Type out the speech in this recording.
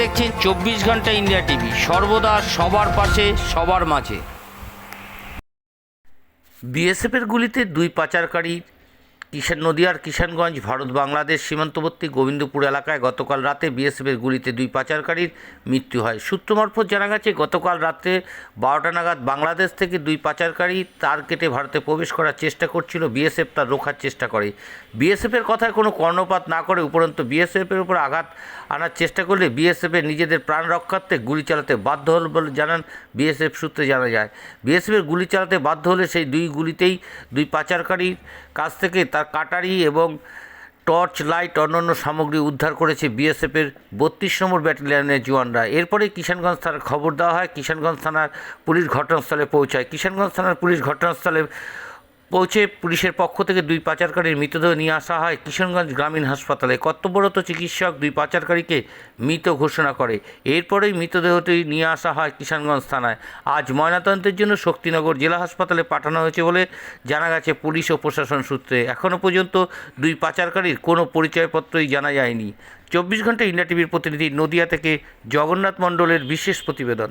দেখছেন চব্বিশ ঘণ্টা ইন্ডিয়া টিভি। সর্বদা সবার পাশে সবার মাঝে। বিএসএফের গুলিতে দুই পাচারকারী কিষান নদিয়ার কিষানগঞ্জ, ভারত, বাংলাদেশ সীমান্তবর্তী গোবিন্দপুর এলাকায় গতকাল রাতে বিএসএফের গুলিতে দুই পাচারকারীর মৃত্যু হয়। সূত্র মারফত জানা গেছে, গতকাল রাতে বারোটা নাগাদ বাংলাদেশ থেকে দুই পাচারকারী তার কেটে ভারতে প্রবেশ করার চেষ্টা করছিল। বিএসএফ তার রোখার চেষ্টা করে। বিএসএফের কথায় কোনো কর্ণপাত না করে উপরন্তু বিএসএফের উপর আঘাত আনার চেষ্টা করলে বিএসএফের নিজেদের প্রাণ রক্ষার্থে গুলি চালাতে বাধ্য হল বলে জানান বিএসএফ সূত্রে জানা যায়। বিএসএফের গুলি চালাতে বাধ্য হলে সেই দুই গুলিতেই দুই পাচারকারীর কাছ থেকে তার কাটারি এবং টর্চ লাইট অন্যান্য সামগ্রী উদ্ধার করেছে বিএসএফের বত্রিশ নম্বর ব্যাটালিয়নের জওয়ানরা। এরপরে কিষানগঞ্জ থানার খবর দেওয়া হয়। কিষানগঞ্জ থানার পুলিশ ঘটনাস্থলে পৌঁছায়। কিষানগঞ্জ থানার পুলিশ ঘটনাস্থলে পৌঁছে পুলিশের পক্ষ থেকে দুই পাচারকারীর মৃতদেহ নিয়ে আসা হয় কিশনগঞ্জ গ্রামীণ হাসপাতালে। কর্তব্যরত চিকিৎসক দুই পাচারকারীকে মৃত ঘোষণা করে। এরপরেই মৃতদেহটি নিয়ে আসা হয় কিষানগঞ্জ থানায়। আজ ময়নাতদন্তের জন্য শক্তিনগর জেলা হাসপাতালে পাঠানো হয়েছে বলে জানা গেছে পুলিশ ও প্রশাসন সূত্রে। এখনও পর্যন্ত দুই পাচারকারীর কোনো পরিচয়পত্রই জানা যায়নি। চব্বিশ ঘণ্টা ইন্ডিয়া টিভির প্রতিনিধি নদিয়া থেকে জগন্নাথ মণ্ডলের বিশেষ প্রতিবেদন।